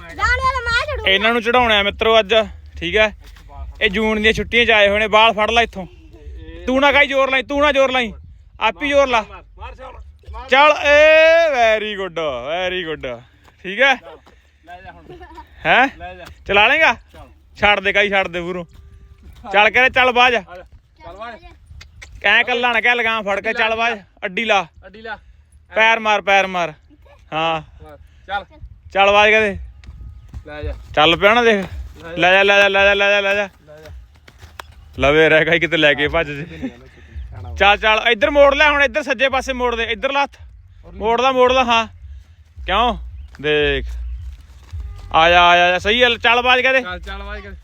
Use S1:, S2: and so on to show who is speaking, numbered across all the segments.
S1: ਵਾਲਾ ਮੈਂ
S2: ਇਹਨਾਂ ਨੂੰ ਚੜਾਉਣਾ ਹੈ ਮਿੱਤਰੋ ਅੱਜ ਠੀਕ ਹੈ? ਇਹ ਜੂਨ ਦੀਆਂ ਛੁੱਟੀਆਂ ਚ ਆਏ ਹੋਏ ਨੇ ਬਾਲ ਫੜ ਲੈ ਇੱਥੋਂ। ਤੂੰ ਨਾ ਕਾਈ ਜ਼ੋਰ ਲਾਈ ਤੂੰ ਨਾ ਜ਼ੋਰ ਲਾਈ ਆਪ ਹੀ ਜ਼ੋਰ ਲਾ। ਚੱਲ ਏ ਵੈਰੀ ਗੁੱਡ ਵੈਰੀ ਗੁੱਡ ਠੀਕ ਹੈ?
S3: ਲੈ ਜਾ ਹੁਣ
S2: ਹੈ? ਚਲਾ ਲੇਗਾ? ਛੱਡ ਦੇ ਕਾਈ ਛੱਡ ਦੇ ਪੂਰੋਂ। ਚੱਲ ਕਰੇ ਚੱਲ ਬਾਜ।
S3: ਆ ਜਾ ਚੱਲ ਵਾ
S2: ਕੈ ਕੱਲਾ ਨਾ ਕਹਿ ਲਗਾਮ ਫੜ ਕੇ ਚੱਲ ਬਾਜ ਅੱਡੀ ਲਾ।
S3: ਅੱਡੀ ਲਾ।
S2: ਪੈਰ ਮਾਰ ਪੈਰ ਮਾਰ। ਹਾਂ।
S3: ਚੱਲ।
S2: ਚੱਲ ਬਾਜ ਕਹਦੇ
S3: ਲੈ ਜਾ।
S2: ਚੱਲ ਪਿਆ ਨਾ ਦੇਖ। ਲੈ ਜਾ। ਲੈ ਜਾ ਲੈ ਜਾ ਲੈ ਜਾ ਲੈ ਜਾ ਲਵੇ ਰਹਿ ਗਈ ਕਿਤੇ ਲੈ ਕੇ ਭੱਜ ਜੇ। ਚੱਲ ਚੱਲ ਇੱਧਰ ਮੋੜ ਲੈ ਹੁਣ ਇੱਧਰ ਸੱਜੇ ਪਾਸੇ ਮੋੜ ਦੇ ਇੱਧਰ ਲੱਥ ਮੋੜ ਦਾ ਮੋੜ ਦਾ ਹਾਂ। ਕਿਉਂ? ਦੇਖ। ਆ ਜਾ ਆ ਜਾ, ਸਹੀ ਹੈ ਚੱਲ ਬਾਜ ਕਹਦੇ
S3: ਚੱਲ ਚੱਲ ਵਾਈ ਕਰ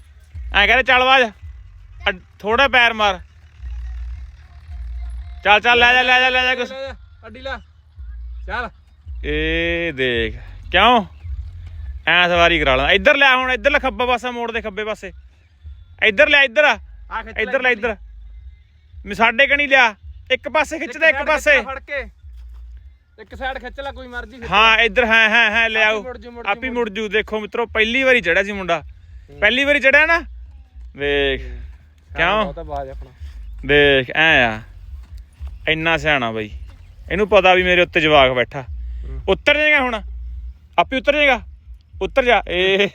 S2: ਐ ਕਹਿੰਦੇ ਚੱਲ ਬਾਜ। ਥੋੜਾ ਪੈਰ ਮਾਰ। ਚੱਲ ਚੱਲ ਲੈ ਜਾ ਲੈ ਜਾ ਲੈ ਜਾ ਕੁਛ।
S3: ਅੱਡੀ ਲਾ। ਚੱਲ।
S2: ਇਹ ਦੇਖ ਕਿਉਂ? ਐ ਸਵਾਰੀ ਕਰਾ ਲਾਂ। ਇੱਧਰ ਲੈ ਹੁਣ ਇੱਧਰ ਲੈ ਖੱਬਾ ਪਾਸਾ ਮੋੜ ਦੇ ਖੱਬੇ ਪਾਸੇ। ਇੱਧਰ ਲੈ ਇੱਧਰ ਆ। ਇੱਧਰ ਲੈ ਇੱਧਰ। ਮੈਂ ਸਾਡੇ ਕਣੀ ਲਿਆ। ਇੱਕ ਪਾਸੇ ਖਿੱਚਦਾ ਇੱਕ ਪਾਸੇ।
S3: ਫੜ ਕੇ। ਇੱਕ ਸਾਈਡ ਖਿੱਚ ਲੈ ਕੋਈ ਮਰਜ਼ੀ
S2: ਹਾਂ ਇੱਧਰ ਹਾਂ ਹਾਂ ਹਾਂ ਲੈ ਆਓ। ਆਪੀ ਮੁੜ ਜੂ। ਦੇਖੋ ਮਿੱਤਰੋ ਪਹਿਲੀ ਵਾਰੀ ਚੜਿਆ ਸੀ ਮੁੰਡਾ। ਪਹਿਲੀ ਵਾਰੀ ਚੜਿਆ ਨਾ। ਵੇਖ। ਕਿਉਂ? ਦੇਖ ਐ ਆ। ਇੰਨਾ ਸਿਆਣਾ ਬਈ। ਇਹਨੂੰ ਪਤਾ ਵੀ ਮੇਰੇ ਉੱਤੇ ਜਵਾਕ ਬੈਠਾ। ਉੱਤਰ ਜਾਏਗਾ ਹੁਣ। ਆਪੇ ਉੱਤਰ ਜਾਏਗਾ। ਉੱਤਰ ਜਾ, ਏ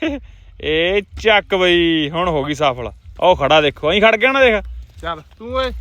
S2: ਏ ਚੱਕ ਬਈ, ਹੁਣ ਹੋ ਗਈ ਸਫਲ ਉਹ ਖੜਾ ਦੇਖੋ, ਅਹੀਂ ਖੜ ਗਿਆ ਨਾ ਦੇਖ।
S3: ਚੱਲ, ਤੂੰ ਓਏ।